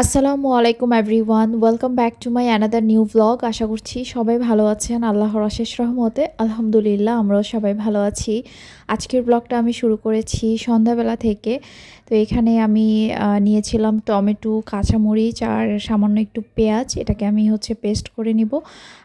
আসসালামু আলাইকুম everyone welcome back to my another new blog আশা করছি সবাই ভালো আছেন। আল্লাহর অশেষ রহমতে, আলহামদুলিল্লাহ, আমরাও সবাই ভালো আছি। আজকের ব্লগটা আমি শুরু করেছি সন্ধ্যাবেলা থেকে। তো এখানে আমি নিয়েছিলাম টমেটো, কাঁচামরিচ আর সামান্য একটু পেঁয়াজ। এটাকে আমি হচ্ছে পেস্ট করে নিব।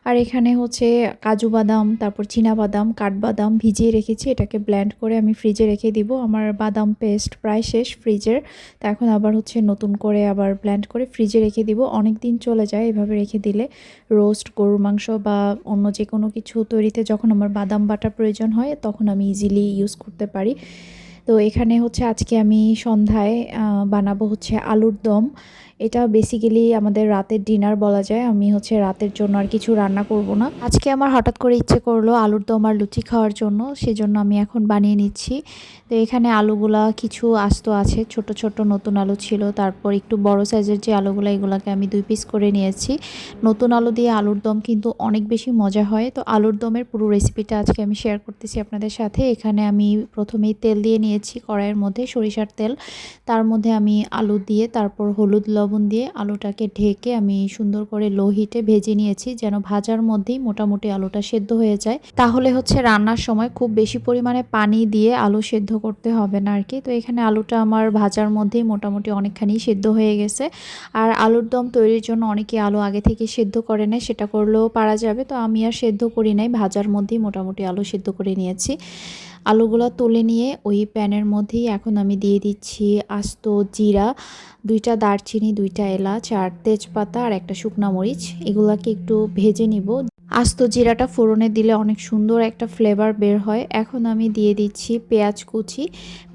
আর এখানে হচ্ছে কাজু বাদাম, তারপর চীনা বাদাম, কাঠবাদাম ভিজিয়ে রেখেছি। এটাকে ব্ল্যান্ড করে আমি ফ্রিজে রেখে দিব। আমার বাদাম পেস্ট প্রায় শেষ ফ্রিজের তো এখন আবার হচ্ছে নতুন করে আবার ব্ল্যান্ড করে ফ্রিজে রেখে দিব। অনেক দিন চলে যায় এভাবে রেখে দিলে। রোস্ট গরুর মাংস বা অন্য যে কোনো কিছু তৈরিতে যখন আমার বাদাম বাটা প্রয়োজন হয়, তখন আমি ইজিলি ইউজ করতে পারি। তো এখানে হচ্ছে আজকে আমি সন্ধ্যায় বানাবো হচ্ছে আলুর দম। এটা বেসিক্যালি আমাদের রাতের ডিনার বলা যায়। আমি হচ্ছে রাতের জন্য আর কিছু রান্না করব না। আজকে আমার হঠাৎ করে ইচ্ছে করল আলুর দম আর লুচি খাওয়ার জন্য, সেজন্য আমি এখন বানিয়ে নিচ্ছি। তো এখানে আলুগুলা কিছু আস্ত আছে, ছোট ছোট নতুন আলু ছিল, তারপর একটু বড় সাইজের যে আলুগুলো, এগুলোকে আমি দুই পিস করে নিয়েছি। নতুন আলু দিয়ে আলুর দম কিন্তু অনেক বেশি মজা হয়। তো আলুর দমের পুরো রেসিপিটা আজকে আমি শেয়ার করতেছি আপনাদের সাথে। এখানে আমি প্রথমেই তেল দিয়ে নিয়েছি কড়াইয়ের মধ্যে সরিষার তেল। তার মধ্যে আমি আলু দিয়ে তারপর হলুদ, লবণ দিয়ে আলুটাকে ঢেকে আমি সুন্দর করে লো হিটে ভেজে নিয়েছি, যেন ভাজার মধ্যেই মোটামুটি আলুটা সেদ্ধ হয়ে যায়। তাহলে হচ্ছে রান্নার সময় খুব বেশি পরিমাণে পানি দিয়ে আলু সেদ্ধ করতে হবে না আর কি তো এখানে আলুটা আমার ভাজার মধ্যেই মোটামুটি অনেকখানি সেদ্ধ হয়ে গেছে। আর আলুর দম তৈরির জন্য অনেকে আলু আগে থেকে সেদ্ধ করে নেয়, সেটা করলেও পারা যাবে। তো আমি আর সেদ্ধ করি নাই, ভাজার মধ্যেই মোটামুটি আলু সেদ্ধ করে নিয়েছি। আলুগুলো তুলে নিয়ে ওই প্যানের মধ্যেই এখন আমি দিয়ে দিচ্ছি আস্ত জিরা, দুইটা দারচিনি, দুইটা এলাচ আর তেজপাতা আর একটা শুকনা মরিচ। এগুলাকে একটু ভেজে নিব। আস্ত জিরাটা ফোড়নে দিলে অনেক সুন্দর একটা ফ্লেভার বের হয়। এখন আমি দিয়ে দিচ্ছি পেঁয়াজ কুচি।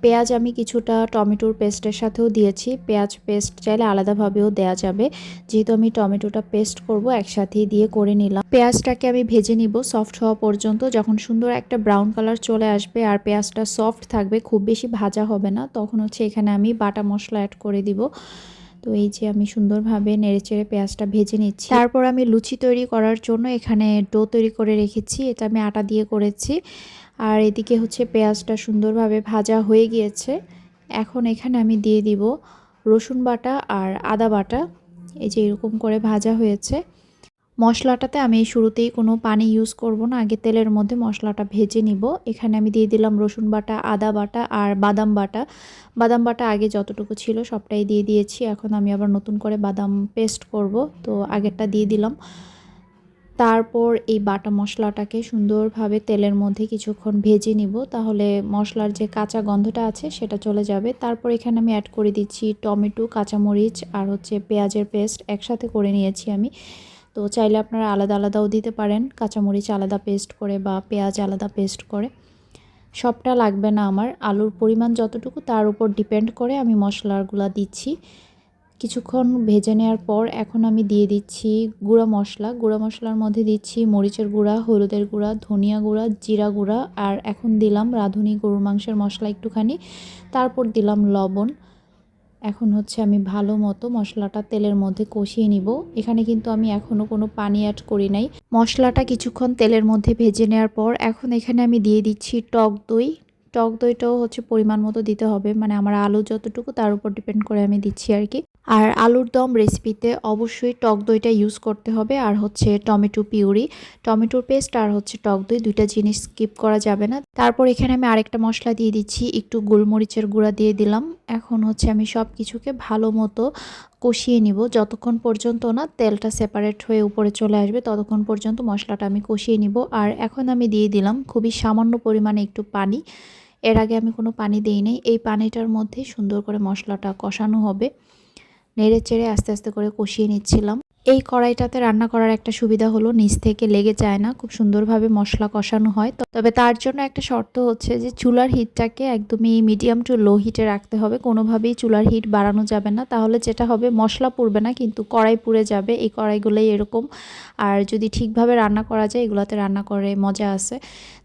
পেঁয়াজ আমি কিছুটা টমেটোর পেস্টের সাথেও দিয়েছি। পেঁয়াজ পেস্ট চাইলে আলাদাভাবেও দেওয়া যাবে। যেহেতু আমি টমেটোটা পেস্ট করব, একসাথেই দিয়ে করে নিলাম। পেঁয়াজটাকে আমি ভেজে নিব সফট হওয়া পর্যন্ত। যখন সুন্দর একটা ব্রাউন কালার চলে আসবে আর পেঁয়াজটা সফট থাকবে, খুব বেশি ভাজা হবে না, তখন হচ্ছে এখানে আমি বাটা মশলা অ্যাড করে দিব। তো এই যে আমি সুন্দরভাবে নেড়েচেড়ে পেঁয়াজটা ভেজে নিচ্ছি। তারপর আমি লুচি তৈরি করার জন্য এখানে ডো তৈরি করে রেখেছি। এটা আমি আটা দিয়ে করেছি। আর এদিকে হচ্ছে পেঁয়াজটা সুন্দরভাবে ভাজা হয়ে গিয়েছে। এখন এখানে আমি দিয়ে দিব রসুন বাটা আর আদা বাটা। এই যে এরকম করে ভাজা হয়েছে। মশলাটাতে আমি শুরুতেই কোনো পানি ইউজ করব না, আগে তেলের মধ্যে মশলাটা ভেজে নিব। এখানে আমি দিয়ে দিলাম রসুন বাটা, আদা বাটা আর বাদাম বাটা। বাদাম বাটা আগে যতটুকু ছিল সবটাই দিয়ে দিয়েছি, এখন আমি আবার নতুন করে বাদাম পেস্ট করব। তো আগেরটা দিয়ে দিলাম। তারপর এই বাটা মশলাটাকে সুন্দরভাবে তেলের মধ্যে কিছুক্ষণ ভেজে নিব, তাহলে মশলার যে কাঁচা গন্ধটা আছে সেটা চলে যাবে। তারপর এখানে আমি অ্যাড করে দিচ্ছি টমেটো, কাঁচামরিচ আর হচ্ছে পেঁয়াজের পেস্ট একসাথে করে নিয়েছি আমি। তো চাইলে আপনারা আলাদা আলাদাও দিতে পারেন। কাঁচামরিচ আলাদা পেস্ট করে বা পেঁয়াজ আলাদা পেস্ট করে। সবটা লাগবে না আমার। আলুর পরিমাণ যতটুকু তার উপর ডিপেন্ড করে আমি মশলাগুলো দিচ্ছি। কিছুক্ষণ ভেজে নেওয়ার পর এখন আমি দিয়ে দিচ্ছি গুঁড়া মশলা। গুঁড়া মশলার মধ্যে দিচ্ছি মরিচের গুঁড়া, হলুদের গুঁড়া, ধনিয়া গুঁড়া, জিরা গুঁড়া। আর এখন দিলাম রাঁধুনি গরুর মাংসের মশলা একটুখানি। তারপর দিলাম লবণ। এখন হচ্ছে আমি ভালো মতো মশলাটা তেলের মধ্যে কষিয়ে নিব। এখানে কিন্তু আমি এখনও কোনো পানি অ্যাড করি নাই। মশলাটা কিছুক্ষণ তেলের মধ্যে ভেজে নেওয়ার পর এখন এখানে আমি দিয়ে দিচ্ছি টক দই। টক দইটাও হচ্ছে পরিমাণ মতো দিতে হবে। মানে আমার আলু যতটুকু তার উপর ডিপেন্ড করে আমি দিচ্ছি আর কি আর আলুর দম রেসিপিতে অবশ্যই টক দইটা ইউজ করতে হবে। আর হচ্ছে টমেটো পিউরি। টমেটোর পেস্ট আর হচ্ছে টক দই দুইটা জিনিস স্কিপ করা যাবে না। তারপর এখানে আমি আরেকটা মশলা দিয়ে দিচ্ছি। একটু গোলমরিচের গুঁড়া দিয়ে দিলাম। এখন হচ্ছে আমি সব কিছুকে ভালো মতো কষিয়ে নিব। যতক্ষণ পর্যন্ত না তেলটা সেপারেট হয়ে উপরে চলে আসবে, ততক্ষণ পর্যন্ত মশলাটা আমি কষিয়ে নিব। আর এখন আমি দিয়ে দিলাম খুবই সামান্য পরিমাণে একটু পানি। এর আগে আমি কোনো পানি দিই নাই এই পানিটার মধ্যে সুন্দর করে মশলাটা কষানো হবে। নেড়ে চেড়ে আস্তে আস্তে করে কষিয়ে নিচ্ছিলাম। এই কড়াইটাতে রান্না করার একটা সুবিধা হলো, নিচ থেকে লেগে যায় না, খুব সুন্দরভাবে মশলা কষানো হয়। তবে তার জন্য একটা শর্ত হচ্ছে যে, চুলার হিটটাকে একদমই মিডিয়াম টু লো হিটে রাখতে হবে। কোনোভাবেই চুলার হিট বাড়ানো যাবে না। তাহলে যেটা হবে, মশলা পুড়বে না, কিন্তু কড়াই পুড়ে যাবে। এই কড়াইগুলোই এরকম। আর যদি ঠিকভাবে রান্না করা যায়, এগুলোতে রান্না করে মজা আছে।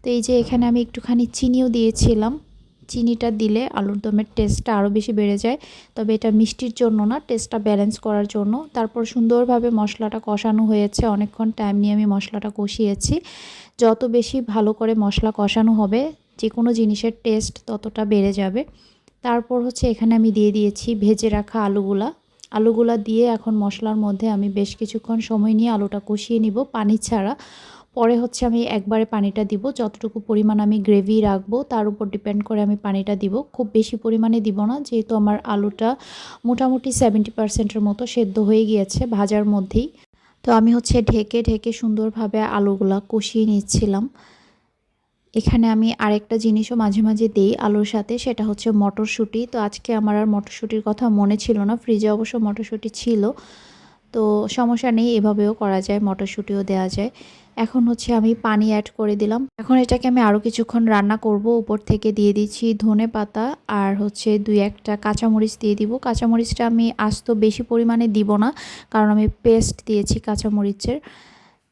তো এই যে, এখানে আমি একটুখানি চিনিও দিয়েছিলাম। চিনিটা দিলে আলুর দমের টেস্টটা আরও বেশি বেড়ে যায়। তবে এটা মিষ্টির জন্য না টেস্টটা ব্যালেন্স করার জন্য। তারপর সুন্দরভাবে মশলাটা কষানো হয়েছে। অনেকক্ষণ টাইম নিয়ে আমি মশলাটা কষিয়েছি। যত বেশি ভালো করে মশলা কষানো হবে যে কোনো জিনিসের টেস্ট ততটা বেড়ে যাবে। তারপর হচ্ছে এখানে আমি দিয়ে দিয়েছি ভেজে রাখা আলুগুলা। আলুগুলা দিয়ে এখন মশলার মধ্যে আমি বেশ কিছুক্ষণ সময় নিয়ে আলুটা কষিয়ে নিব। পানি ছাড়া। পরে হচ্ছে আমি একবারে পানিটা দিব। যতটুকু পরিমাণ আমি গ্রেভি রাখব, তার উপর ডিপেন্ড করে আমি পানিটা দিব। খুব বেশি পরিমাণে দিব না, যেহেতু আমার আলুটা মোটামুটি সেভেন্টি পার্সেন্টের মতো সেদ্ধ হয়ে গিয়েছে ভাজার মধ্যেই। তো আমি হচ্ছে ঢেকে ঢেকে সুন্দরভাবে আলুগুলা কষিয়ে নিচ্ছিলাম। এখানে আমি আরেকটা জিনিসও মাঝে মাঝে দেই আলুর সাথে, সেটা হচ্ছে মটরশুঁটি। তো আজকে আমার আর মটরশুঁটির কথা মনে ছিল না, ফ্রিজে অবশ্য মটরশুঁটি ছিল। তো সমস্যা নেই, এভাবেও করা যায়, মটরশুঁটিও দেওয়া যায়। এখন হচ্ছে আমি পানি অ্যাড করে দিলাম। এখন এটাকে আমি আরও কিছুক্ষণ রান্না করব। উপর থেকে দিয়ে দিচ্ছি ধনে পাতা আর হচ্ছে দুই একটা কাঁচামরিচ দিয়ে দিব। কাঁচামরিচটা আমি আস্ত বেশি পরিমাণে দিব না, কারণ আমি পেস্ট দিয়েছি কাঁচামরিচের।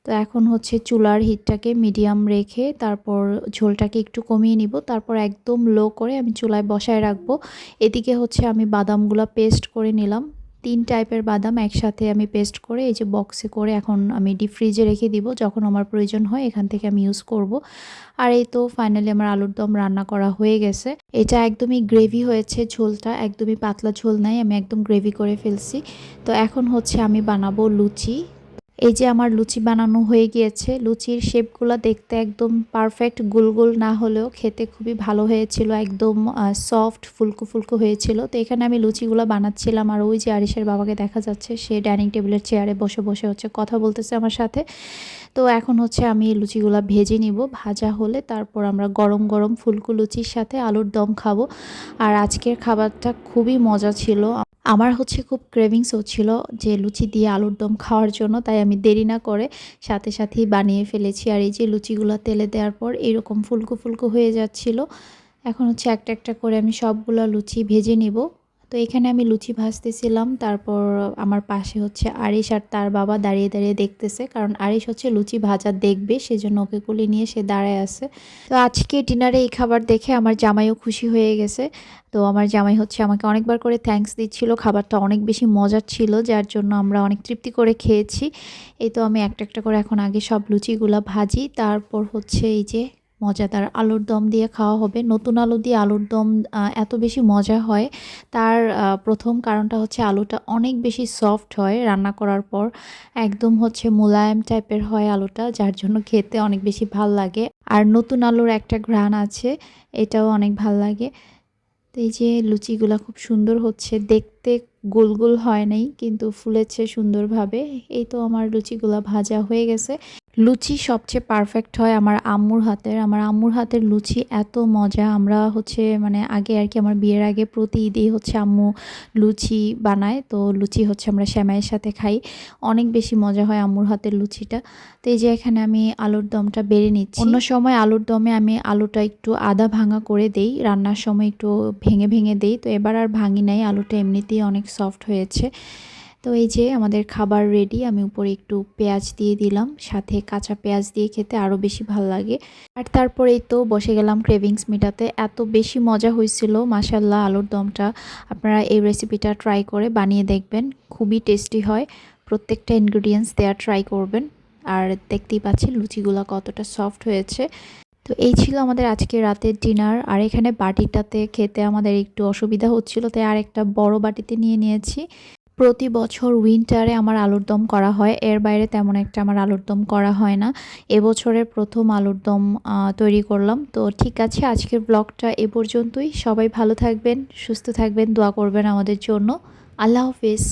তো এখন হচ্ছে চুলার হিটটাকে মিডিয়াম রেখে তারপর ঝোলটাকে একটু কমিয়ে নিব। তারপর একদম লো করে আমি চুলায় বসায় রাখব। এদিকে হচ্ছে আমি বাদামগুলো পেস্ট করে নিলাম। তিন টাইপের বাদাম একসাথে আমি পেস্ট করে এই যে বক্সে করে এখন আমি ডিপ ফ্রিজে রেখে দিব, যখন আমার প্রয়োজন হয় এখান থেকে আমি ইউজ করব। আর এই তো ফাইনালি আমার আলুর দম রান্না করা হয়ে গেছে। এটা একদমই গ্রেভি হয়েছে, ঝোলটা একদমই পাতলা ঝোল নাই, আমি একদম গ্রেভি করে ফেলছি। তো এখন হচ্ছে আমি বানাবো লুচি। এই যে আমার লুচি বানানো হয়ে গিয়েছে, লুচির শেপগুলো দেখতে একদম পারফেক্ট গোল গোল না হলেও খেতে খুবই ভালো হয়েছিল, একদম সফট ফুলকো ফুলকো হয়েছিল। তো এখানে আমি লুচিগুলো বানাচ্ছিলাম আর ওই যে আরিসের বাবাকে দেখা যাচ্ছে, সে ডাইনিং টেবিলের চেয়ারে বসে বসে হচ্ছে কথা বলতেছে আমার সাথে। তো এখন হচ্ছে আমি লুচিগুলো ভেজে নিব, ভাজা হলে তারপর আমরা গরম গরম ফুলকো লুচির সাথে আলুর দম খাব। আর আজকের খাবারটা খুবই মজা ছিল। আমার হচ্ছে খুব ক্রেভিংস ছিল যে লুচি দিয়ে আলুর দম খাওয়ার জন্য, তাই আমি দেরি না করে সাথে সাথেই বানিয়ে ফেলেছি। আর এই যে লুচিগুলো তেলে দেওয়ার পর এরকম ফুলকো ফুলকো হয়ে যাচ্ছিল। এখন হচ্ছে একটা একটা করে আমি সবগুলো লুচি ভেজে নিব। তো এখানে আমি লুচি ভাজতেছিলাম। তারপর আমার পাশে হচ্ছে আরিশ আর তার বাবা দাঁড়িয়ে দাঁড়িয়ে দেখতেছে। কারণ আরিশ হচ্ছে লুচি ভাজা দেখবে, সেজন্য ওকে কুলি নিয়ে সে দাঁড়ায় আছে। তো আজকে ডিনারে এই খাবার দেখে আমার জামাইও খুশি হয়ে গেছে। তো আমার জামাই হচ্ছে আমাকে অনেকবার করে থ্যাঙ্কস দিচ্ছিল। খাবারটা অনেক বেশি মজার ছিল, যার জন্য আমরা অনেক তৃপ্তি করে খেয়েছি। এই তো আমি একটা একটা করে এখন আগে সব লুচিগুলা ভাজি। তারপর হচ্ছে এই যে মজাদার আলুর দম দিয়ে খাওয়া হবে। নতুন আলু দিয়ে আলুর দম এত বেশি মজা হয়। তার প্রথম কারণটা হচ্ছে আলুটা অনেক বেশি সফট হয় রান্না করার পর। একদম হচ্ছে মোলায়েম টাইপের হয় আলুটা, যার জন্য খেতে অনেক বেশি ভালো লাগে। আর নতুন আলুর একটা ঘ্রাণ আছে, এটাও অনেক ভালো লাগে। তো এই যে লুচিগুলা খুব সুন্দর হচ্ছে, দেখতে গোল গোল হয় নাই, কিন্তু ফুলেছে সুন্দরভাবে। এই তো আমার লুচিগুলা ভাজা হয়ে গেছে। লুচি সবচেয়ে পারফেক্ট হয় আমার আম্মুর হাতের। আমার আম্মুর হাতের লুচি এত মজা। আমরা হচ্ছে মানে আগে আর কি আমার বিয়ের আগে প্রতি ঈদেই হচ্ছে আম্মু লুচি বানায়। তো লুচি হচ্ছে আমরা শ্যামাইয়ের সাথে খাই। অনেক বেশি মজা হয় আম্মুর হাতের লুচিটা। তো এই যে এখানে আমি আলুর দমটা বেড়ে নিচ্ছি। অন্য সময় আলুর দমে আমি আলুটা একটু আদা ভাঙা করে দেই। রান্নার সময় একটু ভেঙে ভেঙে দেই। তো এবার আর ভাঙি নাই। আলুটা এমনিতেই অনেক সফট হয়েছে। তো এই যে আমাদের খাবার রেডি আমি উপরে একটু পেঁয়াজ দিয়ে দিলাম, সাথে কাঁচা পেঁয়াজ দিয়ে খেতে আরও বেশি ভালো লাগে। আর তারপরেই তো বসে গেলাম ক্রেভিংস মিটাতে এত বেশি মজা হয়েছিল মাসাল্লাহ আলুর দমটা। আপনারা এই রেসিপিটা ট্রাই করে বানিয়ে দেখবেন, খুবই টেস্টি হয়। প্রত্যেকটা ইনগ্রিডিয়েন্টস দেওয়া ট্রাই করবেন। আর দেখতেই পাচ্ছি লুচিগুলো কতটা সফট হয়েছে। তো এই ছিল আমাদের আজকে রাতের ডিনার আর এখানে বাটিটাতে খেতে আমাদের একটু অসুবিধা হচ্ছিল, তাই আর একটা বড় বাটিতে নিয়ে নিয়েছি। প্রতি বছর উইন্টারে আমার আলুর দম করা হয়। এর বাইরে তেমন একটা আমার আলুর দম করা হয় না। এবছরের প্রথম আলুর দম তৈরি করলাম। তো ঠিক আছে, আজকের ব্লগটা এ পর্যন্তই। সবাই ভালো থাকবেন, সুস্থ থাকবেন, দোয়া করবেন আমাদের জন্য। আল্লাহ হাফিজ।